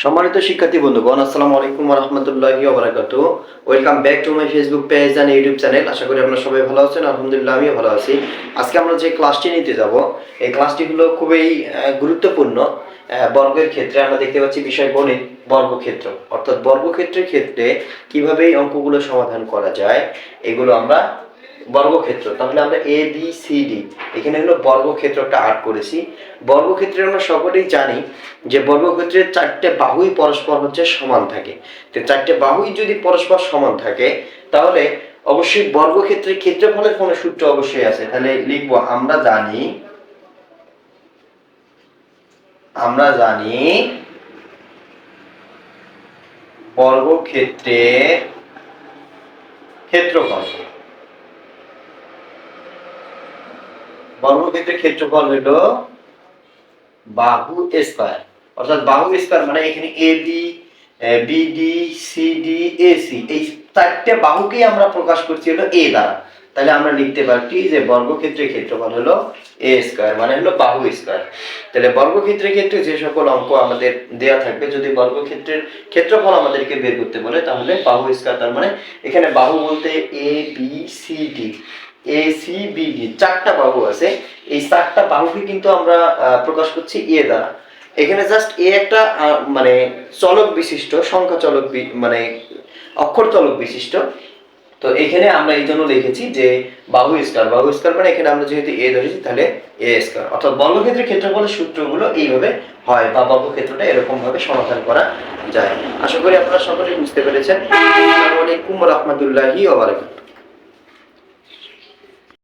সম্মানিত শিক্ষার্থী বন্ধুগণ, আসসালামু আলাইকুম রহমতুল্লাহি ওবারাকাতু। Welcome back to my Facebook page and YouTube channel আশা করি আপনারা সবাই ভালো আছেন, আলহামদুলিল্লাহ আমিও ভালো আছি। আজকে আমরা যে ক্লাসটি নিতে যাব, এই ক্লাসটি হলো খুবই গুরুত্বপূর্ণ বর্গের ক্ষেত্রে। আমরা দেখতে পাচ্ছি বিষয় গণিত, বর্গক্ষেত্র। অর্থাৎ বর্গক্ষেত্রের ক্ষেত্রে কীভাবে এই অঙ্কগুলো সমাধান করা যায়, এগুলো আমরা বর্গক্ষেত্র। তাহলে আমরা এ বি সি ডি এখানে হলো বর্গক্ষেত্র একটা আর্ট করেছি। বর্গক্ষেত্রে আমরা সকলেই জানি যে বর্গক্ষেত্রের চারটে বাহুই পরস্পর হচ্ছে সমান থাকে। তো চারটে বাহুই যদি পরস্পর সমান থাকে, তাহলে অবশ্যই বর্গক্ষেত্রের ক্ষেত্রফলের কোনো সূত্র অবশ্যই আছে। তাহলে লিখব, আমরা জানি আমরা জানি বর্গক্ষেত্রের ক্ষেত্রফল। বর্গক্ষেত্রের ক্ষেত্রফল হলো বাহু স্কয়ার। অর্থাৎ বাহু স্কয়ার মানে এখানে A B BD CD AC এই চারটে বাহুকেই আমরা প্রকাশ করছি হলো এ দ্বারা। তাহলে আমরা লিখতে পারছি যে বর্গক্ষেত্রের ক্ষেত্রফল হলো এ স্কয়ার মানে হলো বাহু স্কয়ার। তাহলে বর্গক্ষেত্রের ক্ষেত্রে যে সকল অঙ্ক আমাদের দেয়া থাকবে, যদি বর্গক্ষেত্রের ক্ষেত্রফল আমাদেরকে বের করতে বলে, তাহলে বাহু স্কয়ার, তার মানে এখানে বাহু বলতে A B C D A C B চারটা বাহু আছে। এই চারটা বাহুকে কিন্তু আমরা প্রকাশ করছি এ দ্বারা। এখানে জাস্ট এ একটা মানে চলক বিশিষ্ট, সংখ্যা চলক মানে অক্ষর চলক বিশিষ্ট। তো এখানে আমরা এই জন্য লিখেছি যে বাহু স্কয়ার। বাহু স্কয়ার মানে এখানে আমরা যেহেতু এ ধরেছি, তাহলে এ স্কয়ার। অর্থাৎ বর্গক্ষেত্রের ক্ষেত্রফলের সূত্রগুলো এইভাবে হয় বা বর্গক্ষেত্রটা এরকম ভাবে সমাধান করা যায়। আশা করি আপনারা সকলেই বুঝতে পেরেছেন। আসসালামু আলাইকুম রহমতুল্লাহি ওয়া বারাকাতুহু।